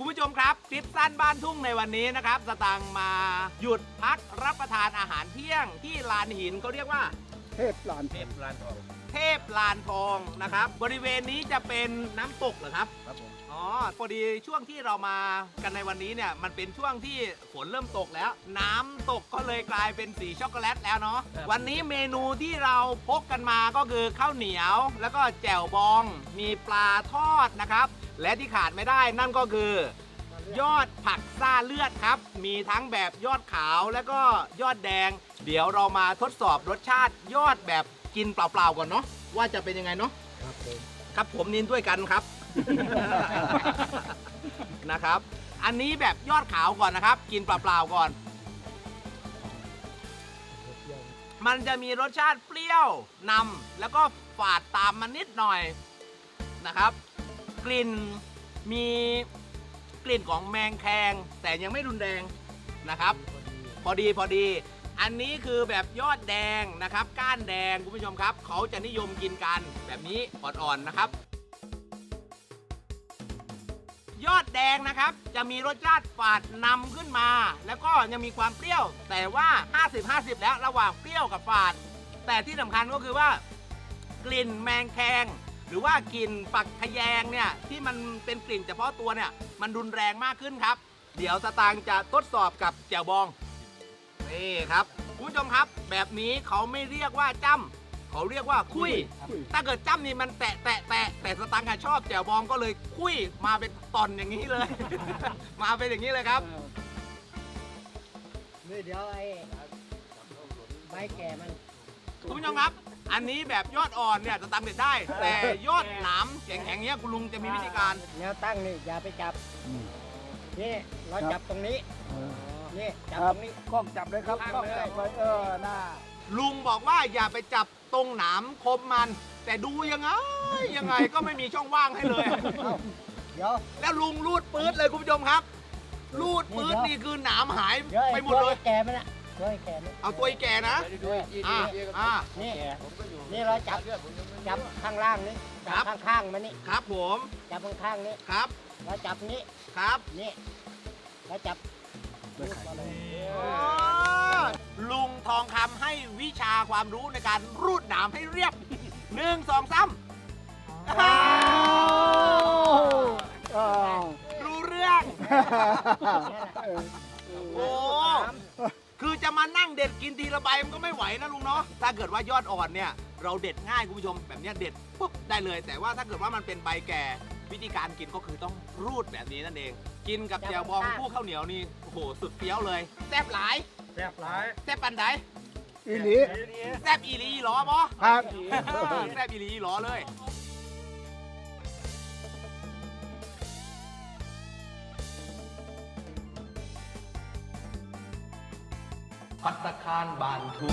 คุณผู้ชมครับคลิปสั้นบ้านทุ่งในวันนี้นะครับสตางค์มาหยุดพักรับประทานอาหารเที่ยงที่ลานหินเขาเรียกว่า เทพลานเทพลานทองเทพลานทองนะครับ บริเวณนี้จะเป็นน้ำตกเหรอครับ ครับผมอ๋อพอดีช่วงที่เรามากันในวันนี้เนี่ยมันเป็นช่วงที่ฝนเริ่มตกแล้ว น้ำตกก็เลยกลายเป็นสีช็อกโกแลตแล้วเนาะวันนี้เมนูที่เราพกกันมาก็คือข้าวเหนียว แล้วก็แจ่วบอง มีปลาทอดนะครับ และที่ขาดไม่ได้นั่นก็คือ ยอดผักซ่าเลือดครับ มีทั้งแบบยอดขาวแล้วก็ยอดแดง เดี๋ยวเรามาทดสอบรสชาติยอดแบบกินเปล่าๆก่อนเนาะว่าจะเป็นยังไงเนาะครับผมครับผมนินด้วยกันครับ นะครับ อันนี้แบบยอดขาวก่อนนะครับ กินเปล่าๆก่อน มันจะมีรสชาติเปรี้ยวนำแล้วก็ฝาดตามมานิดหน่อยนะครับ กลิ่นมีกลิ่นของแมงแคงแต่ยังไม่รุนแรงนะครับ พอดีพอดี อันนี้คือแบบยอดแดงนะครับ ก้านแดงคุณผู้ชมครับ เขาจะนิยมกินกันแบบนี้อ่อนๆนะครับ ยอดแดงนะครับ จะมีรสชาติฝาดนำขึ้นมา แล้วก็ยังมีความเปรี้ยว แต่ว่า 50-50 แล้วระหว่างเปรี้ยวกับฝาด แต่ที่สำคัญก็คือว่ากลิ่นแมงแคง หรือว่ากลิ่นฝักทะแยงเนี่ยที่มันเป็นกลิ่นเฉพาะตัวเนี่ยมันรุนแรงมากขึ้นครับ เดี๋ยวสตางค์จะทดสอบกับแจ่วบองนี่ครับคุณผู้ชมครับ แบบนี้เขาไม่เรียกว่าจ้ำเขาเรียกว่าคุย ถ้าเกิดจ้ำนี่มันแตะแตะแตะแต่สตังค์อะชอบแจ่วบองก็เลยคุยมาเป็นตอนอย่างนี้เลย มาเป็นอย่างนี้เลยครับ นี่เดี๋ยวไอ้ใบแก่มัน คุณผู้ชมครับ อันนี้แบบยอดอ่อนเนี่ยสตังค์เด็ดได้ แต่ยอดหนามแข็งๆเนี้ยคุณลุงจะมีวิธีการ แนวตั้งนี่อย่าไปจับอืมนี่เราจับตรงนี้เออนี่จับครัตบรงนี้ กล้องจับเลยครับข้างกล้องเลยจับไว้เออหน้าลุงบอกว่าอย่าไปจับตรงหนามคมมัน แต่ดูยังไงยังไงก็ไม่มีช่องว่างให้เลยเอ้าเดี๋ยว แล้วลุงรูดปื๊ดเลยคุณผู้ชมครับ รูดปื๊ดนี่นี่เดี๋ยวคือหนามหายเดี๋ยวไปไอ้หมดตัวเลย แก่มันน่ะ ตัวแก่มันเอาตัวไอ้แก่นะ อ่าอ่า นี่นี่เราจับจับข้างล่างนี่ครัจับ ข้างๆมันนี่ครับผม จับข้างๆนี่ครับ เราจับนี้ครับ นี่เราจับอ๋อลุงทองคำให้วิชาความรู้ในการรูดหนามให้เรียบ หนึ่งสองสามอ้าวอ้าวรู้เรื่องเออโอ้ คือจะมานั่งเด็ดกินทีละใบมันก็ไม่ไหวนะลุงเนาะถ้าเกิดว่ายอดอ่อนเนี่ย เราเด็ดง่ายคุณผู้ชมแบบเนี้ยเด็ดปุ๊บได้เลย แต่ว่าถ้าเกิดว่ามันเป็นใบแก่วิธีการกินก็คือต้องรูดแบบนี้นั่นเอง กินกับแจ่วบองคู่ข้าวเหนียวนี่โอ้โหสุดเปรี้ยวเลยแซ่บหลายแซ่บหลายแซ่บปันไดอีหลี แซ่บอีหลีอีหรอบอครับ แซ่บอีหลีอีหรอเลย พัตตาคารบานทู